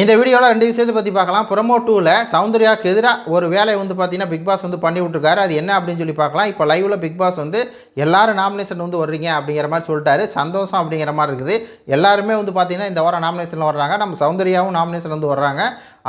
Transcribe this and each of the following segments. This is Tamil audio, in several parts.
இந்த வீடியோவில் ரெண்டு விஷயத்தை பற்றி பார்க்கலாம். ப்ரொமோ டூவில் சௌந்தர்யாவுக்கு எதிராக ஒரு வேலையை வந்து பார்த்தீங்கன்னா பிக் பாஸ் வந்து பண்ணி விட்ருக்காரு அது என்ன அப்படின்னு சொல்லி பார்க்கலாம். இப்போ லைவில் பிக் பாஸ் வந்து எல்லாரும் நாமினேஷன் வந்து வர்றீங்க அப்படிங்கிற மாதிரி சொல்லிட்டாரு. சந்தோஷம் அப்படிங்கிற மாதிரி இருக்குது. எல்லாருமே வந்து பார்த்தீங்கன்னா இந்த வாரம் நாமினேஷனில் வர்றாங்க. நம்ம சௌந்தர்யாவும் நாமினேஷன் வந்து வர்றாங்க.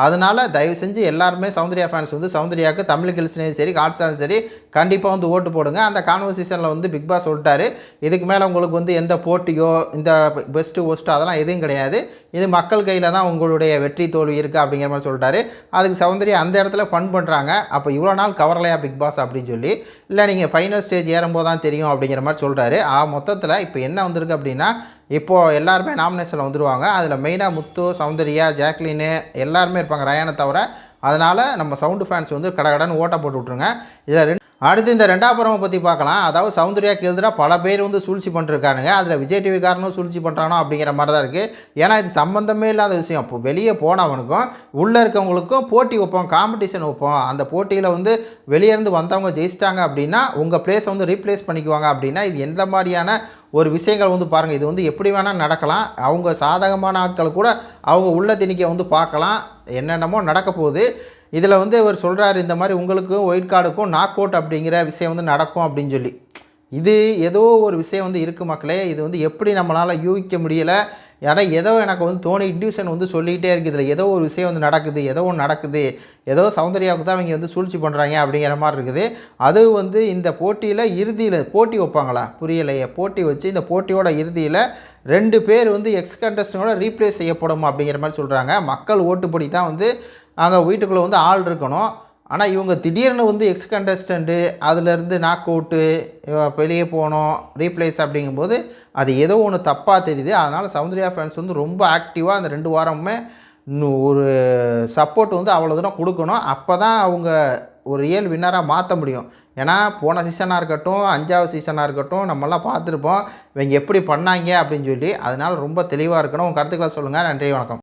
அதனால தயவு செஞ்சு எல்லாருமே சௌந்தர்யா ஃபேன்ஸ் வந்து சௌந்தர்யாவுக்கு தமிழ் கில்ஸ்லையும் சரி ஹாட்ஸ்டாரும் சரி கண்டிப்பாக வந்து ஓட்டு போடுங்க. அந்த கான்வர்சேஷனில் வந்து பிக் பாஸ் சொல்லிட்டாரு. இதுக்கு மேலே உங்களுக்கு வந்து எந்த போட்டியோ இந்த பெஸ்ட்டு ஒஸ்ட்டு அதெல்லாம் எதுவும் கிடையாது. இது மக்கள் கையில் தான் உங்களுடைய வெற்றி தோல்வி இருக்குது அப்படிங்கிற மாதிரி சொல்லிட்டாரு. அதுக்கு சௌந்தர்யா அந்த இடத்துல ஃபன் பண்ணுறாங்க அப்போ இவ்வளோ நாள் கவரலையா பிக் பாஸ் அப்படின்னு சொல்லி இல்லை நீங்கள் ஃபைனல் ஸ்டேஜ் ஏறும்போது தான் தெரியும் அப்படிங்கிற மாதிரி சொல்கிறாரு ஆ மொத்தத்தில் இப்போ என்ன வந்திருக்கு அப்படின்னா இப்போது எல்லாருமே நாமினேஷனில் வந்துடுவாங்க அதில் மெயினாக முத்து சௌந்தர்யா ஜாக்லின்னு எல்லாருமே இருப்பாங்க ரயானை தவிர. அதனால் நம்ம சவுண்டு ஃபேன்ஸ் வந்து கடகடன்னு ஓட்டை போட்டு விட்ருங்க இதில் ரெண்டு அடுத்து இந்த ரெண்டாம் பருவம் பற்றி பார்க்கலாம். அதாவது சௌந்தர்யாக்கு எதிராக பல பேர் வந்து சூழ்ச்சி பண்ணிருக்கானுங்க அதில் விஜய் டிவிக்காரனும் சூழ்ச்சி பண்ணுறானோ அப்படிங்கிற மாதிரி தான் இருக்குது ஏன்னா இது சம்மந்தமே இல்லாத விஷயம். இப்போ வெளியே போனவனுக்கும் உள்ளே இருக்கவங்களுக்கும் போட்டி வைப்போம் காம்படிஷன் வைப்போம். அந்த போட்டியில் வந்து வெளியே இருந்து வந்தவங்க ஜெயிச்சிட்டாங்க அப்படின்னா உங்கள் பிளேஸை வந்து ரீப்ளேஸ் பண்ணிக்குவாங்க அப்படின்னா இது எந்த மாதிரியான ஒரு விஷயங்கள் வந்து பாருங்கள் இது வந்து எப்படி வேணால் நடக்கலாம். அவங்க சாதகமான ஆட்கள் கூட அவங்க உள்ள திணிக்க வந்து பார்க்கலாம். என்னென்னமோ நடக்க போகுது. இதில் வந்து இவர் சொல்கிறாரு இந்த மாதிரி உங்களுக்கும் ஒயிட் கார்டுக்கும் நாக் அவுட் அப்படிங்கிற விஷயம் வந்து நடக்கும் அப்படின்னு சொல்லி. இது ஏதோ ஒரு விஷயம் வந்து இருக்குது மக்களே. இது வந்து எப்படி நம்மளால் யூகிக்க முடியலை? ஏன்னா ஏதோ எனக்கு வந்து தோணி இன்டியூஷன் வந்து சொல்லிக்கிட்டே இருக்குது. இதில் ஏதோ ஒரு விஷயம் வந்து நடக்குது ஏதோ ஒன்று நடக்குது. ஏதோ சௌந்தர்யாவுக்கு தான் அவங்க வந்து சூழ்ச்சி பண்ணுறாங்க அப்படிங்கிற மாதிரி இருக்குது. அது வந்து இந்த போட்டியில் இறுதியில் போட்டி வைப்பாங்களா? புரியலையே. போட்டி வச்சு இந்த போட்டியோட இறுதியில் ரெண்டு பேர் வந்து எக்ஸ் கண்டஸ்டனோட ரீப்ளேஸ் செய்யப்படும் அப்படிங்கிற மாதிரி சொல்கிறாங்க மக்கள் ஓட்டுப்படி தான் வந்து அங்கே வீட்டுக்குள்ளே வந்து ஆள் இருக்கணும். ஆனால் இவங்க திடீர்னு வந்து எக்ஸ் கண்டஸ்டண்ட்டு அதுலேருந்து நாக் அவுட்டு வெளியே போனோம் ரீப்ளேஸ் அப்படிங்கும்போது அது ஏதோ ஒன்று தப்பாக தெரியுது. அதனால் சௌந்தர்யா ஃபேன்ஸ் வந்து ரொம்ப ஆக்டிவாக அந்த ரெண்டு வாரமுமே ஒரு சப்போர்ட் வந்து அவ்வளோ தூரம் கொடுக்கணும். அப்போ தான் அவங்க ஒரு ரியல் வின்னராக மாற்ற முடியும். ஏன்னா போன சீசனாக இருக்கட்டும் அஞ்சாவது சீசனாக இருக்கட்டும் நம்மளாம் பார்த்துருப்போம். இவங்க எப்படி பண்ணாங்க அப்படின்னு சொல்லி அதனால் ரொம்ப தெளிவாக இருக்கணும். உங்கள் கருத்துக்களை சொல்லுங்கள் நன்றி வணக்கம்.